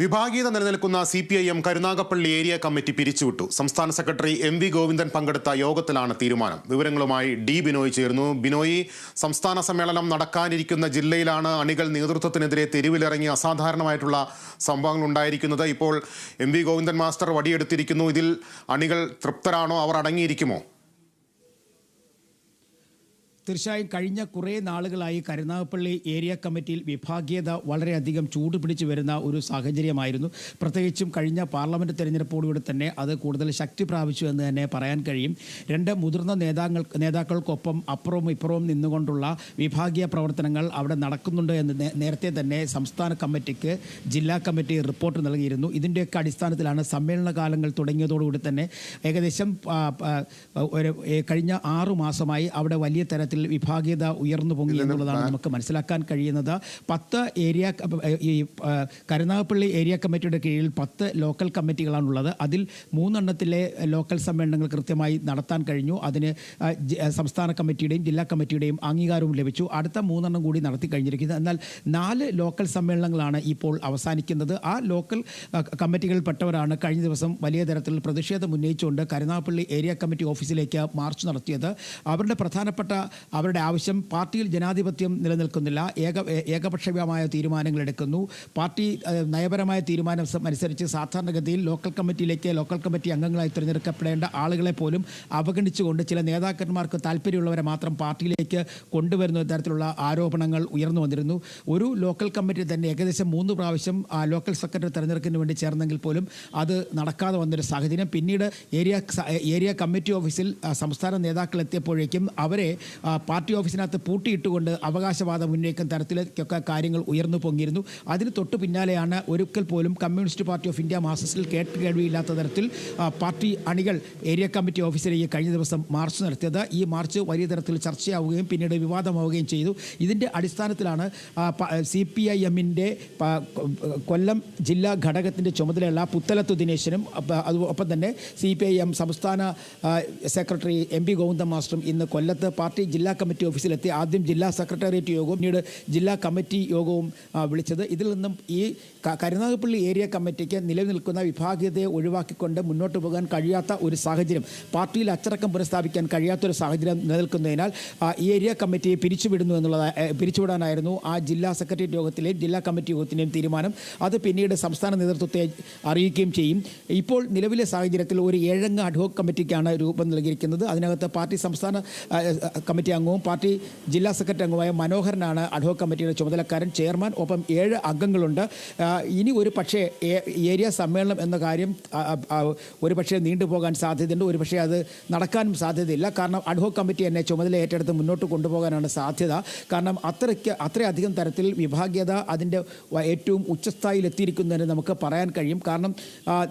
വിഭാഗീയത നിലനിൽക്കുന്ന C P I M Karunagappally area committee പിരിച്ചുവിട്ടു. സംസ്ഥാന സെക്രട്ടറി എം വി ഗോവിന്ദൻ പങ്കെടുത്ത യോഗത്തിലാണ് തീരുമാനം. വിവരങ്ങളുമായി ഡി ബിനോയ് ചേർന്നു ബിനോയ് സംസ്ഥാന സമ്മേളനം നടക്കാനിരിക്കുന്ന ജില്ലയിലാണ് അണികൾ നേതൃത്വത്തിനെതിരെ തെരുവിലിറങ്ങി അസാധാരണമായിട്ടുള്ള സംഭവങ്ങൾ ഉണ്ടായിരിക്കുന്നത്. ഇപ്പോൾ എം വി ഗോവിന്ദൻ മാസ്റ്റർ വടിയെടുത്തിരിക്കുന്നു. ഇതിൽ അണികൾ തൃപ്തരാണോ? അവർ അടങ്ങിയിരിക്കുമോ? തീർച്ചയായും കഴിഞ്ഞ കുറേ നാളുകളായി കരുനാഗപ്പള്ളി ഏരിയ കമ്മിറ്റിയിൽ വിഭാഗീയത വളരെയധികം ചൂട് പിടിച്ചു വരുന്ന ഒരു സാഹചര്യമായിരുന്നു. പ്രത്യേകിച്ചും കഴിഞ്ഞ പാർലമെന്റ് തെരഞ്ഞെടുപ്പോടുകൂടി തന്നെ അത് കൂടുതൽ ശക്തി പ്രാപിച്ചു എന്ന് തന്നെ പറയാൻ കഴിയും. രണ്ട് മുതിർന്ന നേതാക്കൾ നേതാക്കൾക്കൊപ്പം അപ്പുറവും ഇപ്പുറവും നിന്നുകൊണ്ടുള്ള വിഭാഗീയ പ്രവർത്തനങ്ങൾ അവിടെ നടക്കുന്നുണ്ട് എന്ന് നേരത്തെ തന്നെ സംസ്ഥാന കമ്മിറ്റിക്ക് ജില്ലാ കമ്മിറ്റി റിപ്പോർട്ട് നൽകിയിരുന്നു. ഇതിന്റെയൊക്കെ അടിസ്ഥാനത്തിലാണ് സമ്മേളന കാലങ്ങൾ തുടങ്ങിയതോടുകൂടി തന്നെ ഏകദേശം ഒരു കഴിഞ്ഞ ആറു മാസമായി അവിടെ വലിയ തരത്തിൽ വിഭാഗീയത ഉയർന്നു പൊങ്ങി എന്നുള്ളതാണ് നമുക്ക് മനസ്സിലാക്കാൻ കഴിയുന്നത്. പത്ത് ഏരിയ ഈ കരുനാഗപ്പള്ളി ഏരിയ കമ്മിറ്റിയുടെ കീഴിൽ പത്ത് ലോക്കൽ കമ്മിറ്റികളാണുള്ളത്. അതിൽ മൂന്നെണ്ണത്തിലെ ലോക്കൽ സമ്മേളനങ്ങൾ കൃത്യമായി നടത്താൻ കഴിഞ്ഞു. അതിന് സംസ്ഥാന കമ്മിറ്റിയുടെയും ജില്ലാ കമ്മിറ്റിയുടെയും അംഗീകാരവും ലഭിച്ചു. അടുത്ത മൂന്നെണ്ണം കൂടി നടത്തി കഴിഞ്ഞിരിക്കുന്നത് എന്നാൽ നാല് ലോക്കൽ സമ്മേളനങ്ങളാണ് ഇപ്പോൾ അവസാനിക്കുന്നത്. ആ ലോക്കൽ കമ്മിറ്റികളിൽ കമ്മിറ്റികളിൽപ്പെട്ടവരാണ് കഴിഞ്ഞ ദിവസം വലിയ തരത്തിൽ പ്രതിഷേധം ഉന്നയിച്ചുകൊണ്ട് കരുനാഗപ്പള്ളി ഏരിയ കമ്മിറ്റി ഓഫീസിലേക്ക് മാർച്ച് നടത്തിയത്. അവരുടെ പ്രധാനപ്പെട്ട അവരുടെ ആവശ്യം പാർട്ടിയിൽ ജനാധിപത്യം നിലനിൽക്കുന്നില്ല. ഏക ഏകപക്ഷീയമായ തീരുമാനങ്ങൾ എടുക്കുന്നു. പാർട്ടി നയപരമായ തീരുമാനം അനുസരിച്ച് സാധാരണഗതിയിൽ ലോക്കൽ കമ്മിറ്റിയിലേക്ക് ലോക്കൽ കമ്മിറ്റി അംഗങ്ങളായി തിരഞ്ഞെടുക്കപ്പെടേണ്ട ആളുകളെ പോലും അവഗണിച്ചുകൊണ്ട് ചില നേതാക്കന്മാർക്ക് താല്പര്യമുള്ളവരെ മാത്രം പാർട്ടിയിലേക്ക് കൊണ്ടുവരുന്ന തരത്തിലുള്ള ആരോപണങ്ങൾ ഉയർന്നു വന്നിരുന്നു. ഒരു ലോക്കൽ കമ്മിറ്റി തന്നെ ഏകദേശം മൂന്ന് പ്രാവശ്യം ലോക്കൽ സെക്രട്ടറി തെരഞ്ഞെടുപ്പിന് വേണ്ടി ചേർന്നെങ്കിൽ പോലും അത് നടക്കാതെ വന്നൊരു സാഹചര്യം. പിന്നീട് ഏരിയ ഏരിയ കമ്മിറ്റി ഓഫീസിൽ സംസ്ഥാന നേതാക്കൾ എത്തിയപ്പോഴേക്കും അവരെ പാർട്ടി ഓഫീസിനകത്ത് പൂട്ടിയിട്ടുകൊണ്ട് അവകാശവാദം ഉന്നയിക്കുന്ന തരത്തിലേക്കൊക്കെ കാര്യങ്ങൾ ഉയർന്നു പൊങ്ങിയിരുന്നു. അതിന് തൊട്ടു പിന്നാലെയാണ് ഒരിക്കൽ പോലും കമ്മ്യൂണിസ്റ്റ് പാർട്ടി ഓഫ് ഇന്ത്യ മാസസിൽ കേട്ട് കേൾവിയില്ലാത്ത തരത്തിൽ പാർട്ടി അണികൾ ഏരിയ കമ്മിറ്റി ഓഫീസിലേക്ക് കഴിഞ്ഞ ദിവസം മാർച്ച് നടത്തിയത്. ഈ മാർച്ച് വലിയ തരത്തിൽ ചർച്ചയാവുകയും പിന്നീട് വിവാദമാവുകയും ചെയ്തു. ഇതിന്റെ അടിസ്ഥാനത്തിലാണ് സി പി ഐ എമ്മിന്റെ കൊല്ലം ജില്ലാ ഘടകത്തിന്റെ ചുമതലയുള്ള പുത്തലത്തു ദിനേശനും ഒപ്പം തന്നെ സി പി ഐ എം സംസ്ഥാന സെക്രട്ടറി എം പി ഗോവിന്ദ മാസ്റ്ററും ഇന്ന് കൊല്ലത്ത് പാർട്ടി ജില്ലാ കമ്മിറ്റി ഓഫീസിലെത്തി. ആദ്യം ജില്ലാ സെക്രട്ടേറിയറ്റ് യോഗവും പിന്നീട് ജില്ലാ കമ്മിറ്റി യോഗവും വിളിച്ചത്. ഇതിൽ നിന്നും ഈ കരുനാഗപ്പള്ളി ഏരിയ കമ്മിറ്റിക്ക് നിലനിൽക്കുന്ന വിഭാഗീയതയെ ഒഴിവാക്കിക്കൊണ്ട് മുന്നോട്ട് പോകാൻ കഴിയാത്ത ഒരു സാഹചര്യം പാർട്ടിയിൽ അച്ചടക്കം പുനഃസ്ഥാപിക്കാൻ കഴിയാത്തൊരു സാഹചര്യം നിലനിൽക്കുന്നതിനാൽ ഈ ഏരിയ കമ്മിറ്റിയെ പിരിച്ചുവിടുന്നു എന്നുള്ളത് പിരിച്ചുവിടാനായിരുന്നു ആ ജില്ലാ സെക്രട്ടേറിയറ്റ് യോഗത്തിലെയും ജില്ലാ കമ്മിറ്റി യോഗത്തിന്റെയും തീരുമാനം. അത് പിന്നീട് സംസ്ഥാന നേതൃത്വത്തെ അറിയിക്കുകയും ചെയ്യും. ഇപ്പോൾ നിലവിലെ സാഹചര്യത്തിൽ ഒരു ഏഴംഗ അഡ്ഹോക് കമ്മിറ്റിക്കാണ് രൂപം നൽകിയിരിക്കുന്നത്. അതിനകത്ത് പാർട്ടി സംസ്ഥാന ആ, കമ്മിറ്റി അംഗവും പാർട്ടി ജില്ലാ സെക്രട്ടറി അംഗവുമായ മനോഹരനാണ് അഡ്ഹോക് കമ്മിറ്റിയുടെ ചുമതലക്കാരൻ ചെയർമാൻ ഒപ്പം ഏഴ് അംഗങ്ങളുണ്ട്. ഇനി ഒരു പക്ഷേ ഏരിയ സമ്മേളനം എന്ന കാര്യം ഒരു പക്ഷേ നീണ്ടുപോകാൻ സാധ്യതയുണ്ട് ഒരു പക്ഷേ അത് നടക്കാനും സാധ്യതയില്ല. കാരണം അഡ്ഹോക് കമ്മിറ്റി എന്നെ ചുമതല ഏറ്റെടുത്ത് മുന്നോട്ട് കൊണ്ടുപോകാനാണ് സാധ്യത. കാരണം അത്രയ്ക്ക് അത്രയധികം തരത്തിൽ വിഭാഗീയത അതിന്റെ ഏറ്റവും എത്തിയിരിക്കുന്നതിന് നമുക്ക് പറയാൻ കഴിയും. കാരണം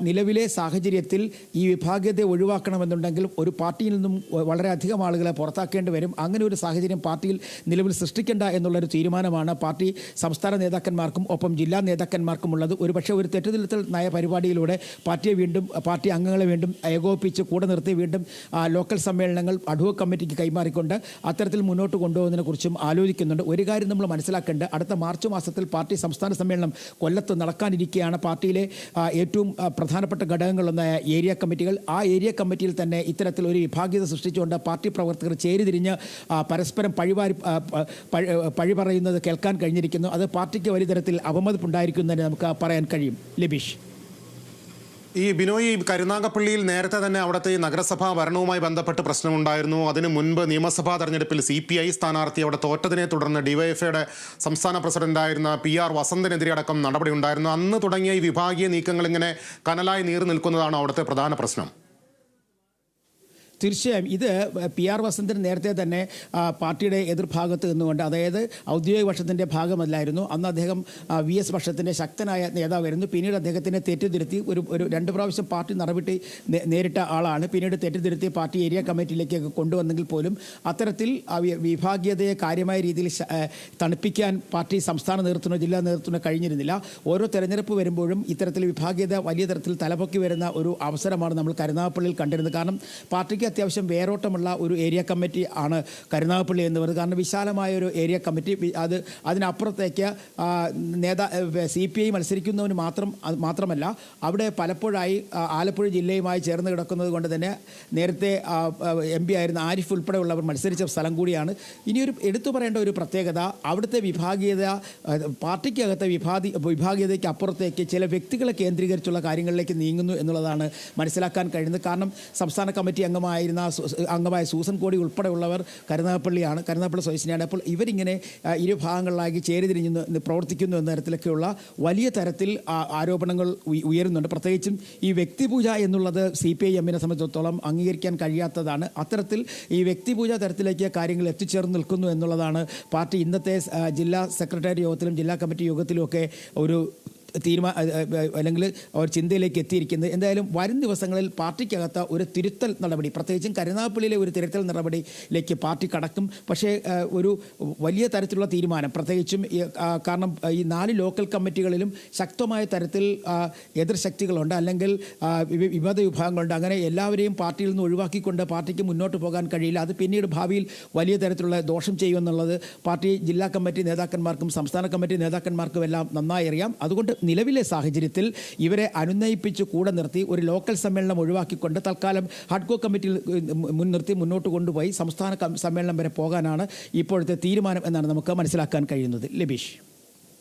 നിലവിലെ സാഹചര്യത്തിൽ ഈ വിഭാഗീയത ഒഴിവാക്കണമെന്നുണ്ടെങ്കിൽ ഒരു പാർട്ടിയിൽ നിന്നും വളരെയധികം ആളുകളെ പുറത്താക്കേണ്ടി വരും. അങ്ങനെ ഒരു സാഹചര്യം പാർട്ടിയിൽ നിലവിൽ സൃഷ്ടിക്കേണ്ട എന്നുള്ളൊരു തീരുമാനമാണ് പാർട്ടി സംസ്ഥാന നേതാക്കന്മാർക്കും ഒപ്പം ജില്ലാ നേതാക്കന്മാർക്കും ഉള്ളത് ഒരുപക്ഷെ ഒരു തെറ്റുതിരുത്തൽ നയ പരിപാടിയിലൂടെ പാർട്ടിയെ വീണ്ടും പാർട്ടി അംഗങ്ങളെ വീണ്ടും ഏകോപിപ്പിച്ച് കൂടെ നിർത്തി വീണ്ടും ലോക്കൽ സമ്മേളനങ്ങൾ അഡ്വോ കമ്മിറ്റിക്ക് കൈമാറിക്കൊണ്ട് അത്തരത്തിൽ മുന്നോട്ട് കൊണ്ടുപോകുന്നതിനെ കുറിച്ചും ആലോചിക്കുന്നുണ്ട്. ഒരു കാര്യം നമ്മൾ മനസ്സിലാക്കേണ്ടത് അടുത്ത മാർച്ച് മാസത്തിൽ പാർട്ടി സംസ്ഥാന സമ്മേളനം കൊല്ലത്ത് നടക്കാനിരിക്കുകയാണ് പാർട്ടിയിലെ ഏറ്റവും പ്രധാനപ്പെട്ട ഘടകങ്ങളൊന്നായ ഏരിയ കമ്മിറ്റികൾ. ആ ഏരിയ കമ്മിറ്റിയിൽ തന്നെ ഇത്തരത്തിൽ ഒരു വിഭാഗീയത സൃഷ്ടിച്ചുകൊണ്ട് പാർട്ടി പ്രവർത്തകർ ചേരിതിരിഞ്ഞ് പരസ്പരം പഴിവാരി പഴി പറയുന്നത് കേൾക്കാൻ കഴിഞ്ഞിരിക്കുന്നു. അത് പാർട്ടിക്ക് വലിയ തരത്തിൽ അവമതിപ്പുണ്ടായിരിക്കുന്നതിന് നമുക്ക് പറയാൻ കഴിയും. ലബീഷ്. ഈ ബിനോയ് കരുനാഗപ്പള്ളിയിൽ നേരത്തെ തന്നെ അവിടുത്തെ നഗരസഭാ ഭരണവുമായി ബന്ധപ്പെട്ട് പ്രശ്നമുണ്ടായിരുന്നു. അതിന് മുൻപ് നിയമസഭാ തെരഞ്ഞെടുപ്പിൽ സി പി ഐ സ്ഥാനാർത്ഥി അവിടെ തോറ്റതിനെ തുടർന്ന് ഡിവൈഎഫ്ഐയുടെ സംസ്ഥാന പ്രസിഡന്റായിരുന്ന പി ആർ വസന്തിനെതിരെ അടക്കം നടപടി ഉണ്ടായിരുന്നു അന്ന് തുടങ്ങിയ ഈ വിഭാഗീയ നീക്കങ്ങൾ ഇങ്ങനെ കനലായി നീർ നിൽക്കുന്നതാണ് അവിടുത്തെ പ്രധാന പ്രശ്നം. തീർച്ചയായും ഇത് പി ആർ വസന്തൻ നേരത്തെ തന്നെ പാർട്ടിയുടെ എതിർഭാഗത്ത് നിന്നുകൊണ്ട് അതായത് ഔദ്യോഗിക പക്ഷത്തിന്റെ ഭാഗമല്ലായിരുന്നു. അന്ന് അദ്ദേഹം വി എസ് പക്ഷത്തിന്റെ ശക്തനായ നേതാവായിരുന്നു. പിന്നീട് അദ്ദേഹത്തിനെ തെറ്റിദ്ധരുത്തി ഒരു ഒരു രണ്ട് പ്രാവശ്യം പാർട്ടി നടപടി നേരിട്ട ആളാണ്. പിന്നീട് തെറ്റിദ്ധരുത്തി പാർട്ടി ഏരിയ കമ്മിറ്റിയിലേക്കൊക്കെ കൊണ്ടുവന്നെങ്കിൽ പോലും അത്തരത്തിൽ വിഭാഗീയതയെ കാര്യമായ രീതിയിൽ തണുപ്പിക്കാൻ പാർട്ടി സംസ്ഥാന നേതൃത്വത്തിനോ ജില്ലാ നേതൃത്വത്തിനോ കഴിഞ്ഞിരുന്നില്ല. ഓരോ തെരഞ്ഞെടുപ്പ് വരുമ്പോഴും ഇത്തരത്തിൽ വിഭാഗീയത വലിയ തരത്തിൽ തലപൊക്കി വരുന്ന ഒരു അവസരമാണ് നമ്മൾ കരുനാഗപ്പള്ളിയിൽ കണ്ടിരുന്നത്. കാരണം പാർട്ടിക്ക് അത്യാവശ്യം വേരോട്ടമുള്ള ഒരു ഏരിയ കമ്മിറ്റി ആണ് കരുനാഗപ്പള്ളി എന്ന് പറയുന്നത്. കാരണം വിശാലമായ ഒരു ഏരിയ കമ്മിറ്റി. അത് അതിനപ്പുറത്തേക്ക് നേതാ സി പി ഐ മത്സരിക്കുന്നവന് മാത്രം മാത്രമല്ല അവിടെ പലപ്പോഴായി ആലപ്പുഴ ജില്ലയുമായി ചേർന്ന് കിടക്കുന്നത് കൊണ്ട് തന്നെ നേരത്തെ എം പി ആയിരുന്ന ആരിഫ് ഉൾപ്പെടെയുള്ളവർ മത്സരിച്ച സ്ഥലം കൂടിയാണ്. ഇനിയൊരു എടുത്തു പറയേണ്ട ഒരു പ്രത്യേകത അവിടുത്തെ വിഭാഗീയത പാർട്ടിക്കകത്തെ വിഭാതി വിഭാഗീയതയ്ക്ക് അപ്പുറത്തേക്ക് ചില വ്യക്തികളെ കേന്ദ്രീകരിച്ചുള്ള കാര്യങ്ങളിലേക്ക് നീങ്ങുന്നു എന്നുള്ളതാണ് മനസ്സിലാക്കാൻ കഴിയുന്നത്. കാരണം സംസ്ഥാന കമ്മിറ്റി അംഗമായിരുന്ന സു- അംഗമായ സൂസൻ കോടി ഉൾപ്പെടെയുള്ളവർ കരുനാഗപ്പള്ളിയാണ് കരുനാഗപ്പള്ളി സ്വദേശിനിയാണ്. അപ്പോൾ ഇവരിങ്ങനെ ഇരുഭാഗങ്ങളിലാക്കി ഇരു ഭാഗങ്ങളിലാക്കി ചേരിതിരിഞ്ഞ് പ്രവർത്തിക്കുന്നു എന്ന തരത്തിലൊക്കെയുള്ള വലിയ തരത്തിൽ ആരോപണങ്ങൾ ഉയ- ഉയരുന്നുണ്ട്. പ്രത്യേകിച്ചും ഈ വ്യക്തിപൂജ എന്നുള്ളത് സി പി ഐ എമ്മിനെ സംബന്ധിച്ചിടത്തോളം അംഗീകരിക്കാൻ കഴിയാത്തതാണ്. അത്തരത്തിൽ ഈ വ്യക്തിപൂജ തരത്തിലേക്ക് കാര്യങ്ങൾ എത്തിച്ചേർന്ന് നിൽക്കുന്നു എന്നുള്ളതാണ് പാർട്ടി ഇന്നത്തെ ജില്ലാ സെക്രട്ടേറിയറ്റ് യോഗത്തിലും ജില്ലാ കമ്മിറ്റി യോഗത്തിലും ഒക്കെ ഒരു തീരുമാന അല്ലെങ്കിൽ അവർ ചിന്തയിലേക്ക് എത്തിയിരിക്കുന്നത്. എന്തായാലും വരും ദിവസങ്ങളിൽ പാർട്ടിക്കകത്ത് ഒരു തിരുത്തൽ നടപടി പ്രത്യേകിച്ചും കരുനാഗപ്പള്ളിയിലെ ഒരു തിരുത്തൽ നടപടിയിലേക്ക് പാർട്ടി കടക്കും. പക്ഷേ ഒരു വലിയ തരത്തിലുള്ള തീരുമാനം പ്രത്യേകിച്ചും കാരണം ഈ നാല് ലോക്കൽ കമ്മിറ്റികളിലും ശക്തമായ തരത്തിൽ എതിർശക്തികളുണ്ട്. അല്ലെങ്കിൽ വിമത വിഭാഗങ്ങളുണ്ട്. അങ്ങനെ എല്ലാവരെയും പാർട്ടിയിൽ നിന്ന് ഒഴിവാക്കിക്കൊണ്ട് പാർട്ടിക്ക് മുന്നോട്ട് പോകാൻ കഴിയില്ല. അത് പിന്നീട് ഭാവിയിൽ വലിയ തരത്തിലുള്ള ദോഷം ചെയ്യുമെന്നുള്ളത് പാർട്ടി ജില്ലാ കമ്മിറ്റി നേതാക്കന്മാർക്കും സംസ്ഥാന കമ്മിറ്റി നേതാക്കന്മാർക്കും എല്ലാം നന്നായി അറിയാം. അതുകൊണ്ട് നിലവിലെ സാഹചര്യത്തിൽ ഇവരെ അനുനയിപ്പിച്ച് കൂടെ നിർത്തി ഒരു ലോക്കൽ സമ്മേളനം ഒഴിവാക്കിക്കൊണ്ട് തൽക്കാലം ഹഡ്കോ കമ്മിറ്റിയിൽ മുൻനിർത്തി മുന്നോട്ട് കൊണ്ടുപോയി സംസ്ഥാന സമ്മേളനം വരെ പോകാനാണ് ഇപ്പോഴത്തെ തീരുമാനം എന്നാണ് നമുക്ക് മനസ്സിലാക്കാൻ കഴിയുന്നത്. ലബീഷ്.